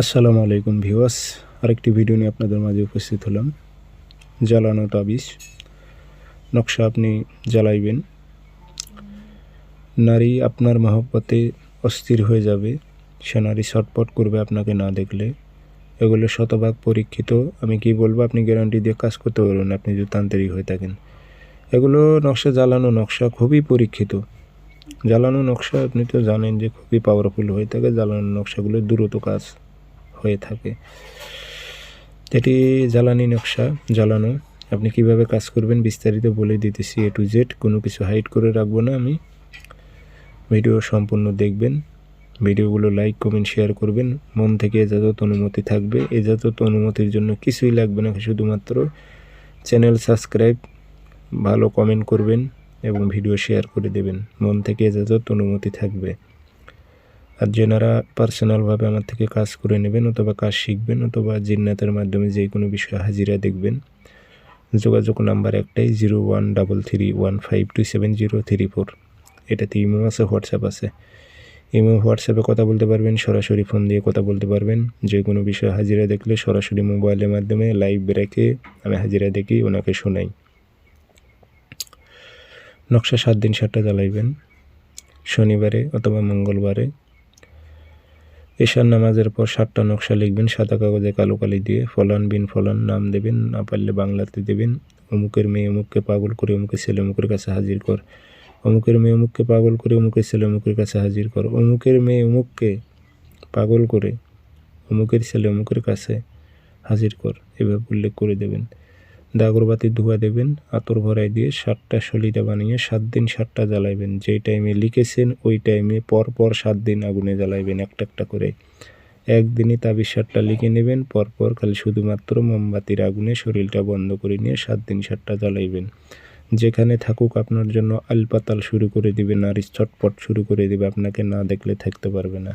আসসালামু আলাইকুম ভিউয়ার্স। আরেকটি ভিডিও নিয়ে আপনাদের মাঝে উপস্থিত হলাম। জ্বালানো তাবিজ। নকশা আপনি জ্বালাইবেন। নারী আপনার মহব্বতে অস্থির হয়ে যাবে। সে নারী ছটপট করবে আপনাকে না দেখলে। এগুলো শতভাগ পরীক্ষিত। আমি কি বলব, আপনি গ্যারান্টি দিয়ে কাজ করতে পারবেন আপনি যদি তান্ত্রিক হয়ে থাকেন। এগুলো নকশা জ্বালানো নকশা খুবই পরীক্ষিত। জ্বালানো নকশা আপনি তো জানেন যে খুবই পাওয়ারফুল হয়ে থাকে। জ্বালানো নকশাগুলো দ্রুত কাজ। হয়ে থাকে। এটি জ্বালানি নকশা, জ্বালানো। আপনি কীভাবে কাজ করবেন বিস্তারিত বলে দিতেছি এ টু জেড কোনো কিছু হাইড করে রাখব না আমি। ভিডিও সম্পূর্ণ দেখবেন। ভিডিওগুলো লাইক কমেন্ট শেয়ার করবেন। মন থেকে এজাজত অনুমতি থাকবে। এজাজত অনুমতির জন্য কিছুই লাগবে না, শুধুমাত্র চ্যানেল সাবস্ক্রাইব ভালো কমেন্ট করবেন এবং ভিডিও শেয়ার করে দেবেন। মন থেকে এজাজত অনুমতি থাকবে। আর যেনারা পার্সোনালভাবে আমার থেকে কাজ করে নেবেন অথবা কাজ শিখবেন অথবা জিন্নাতের মাধ্যমে যে কোনো বিষয়ে হাজিরা দেখবেন, যোগাযোগ নাম্বার একটাই zero one double three one five two seven zero three four. এটাতে ইমো আছে, হোয়াটসঅ্যাপ আছে। ইমো, হোয়াটসঅ্যাপে কথা বলতে পারবেন, সরাসরি ফোন দিয়ে কথা বলতে পারবেন। যে কোনো বিষয়ে হাজিরা দেখলে সরাসরি মোবাইলের মাধ্যমে লাইভ রেখে আমি হাজিরা দেখি, ওনাকে শোনাই। নকশা সাত দিন সাতটা জ্বালাইবেন। শনিবারে অথবা মঙ্গলবারে এশার নামাজের পর সাতটা নকশা লিখবেন, সাদা কাগজে কালো কালি দিয়ে ফলান বিন ফলান নাম দেবেন, না পারলে বাংলাতে দেবেন। অমুকের মেয়ে অমুককে পাগল করে অমুকের ছেলে অমুকের কাছে হাজির কর। অমুকের মেয়ে অমুককে পাগল করে অমুকের ছেলে অমুকের কাছে হাজির কর। অমুকের মেয়ে অমুককে পাগল করে অমুকের ছেলে অমুকের কাছে হাজির কর। এভাবে উল্লেখ করে দেবেন। দাগরবাতি ধোয়া দেবেন, আতর ভরাই দিয়ে সাতটা সলিটা বানিয়ে সাত দিন সাতটা জ্বালাইবেন। যেই টাইমে লিখেছেন, ওই টাইমে পর পর সাত দিন আগুনে জ্বালাইবেন একটা একটা করে। একদিনই তাবিজ সাতটা লিখে নেবেন, পরপর খালি শুধুমাত্র মোমবাতির আগুনে শরীরটা বন্ধ করে নিয়ে সাত দিন সারটা জ্বালাইবেন। যেখানে থাকুক আপনার জন্য আলপাতাল শুরু করে দিবে নারী ছটপট শুরু করে দিবে, আপনাকে না দেখলে থাকতে পারবে না।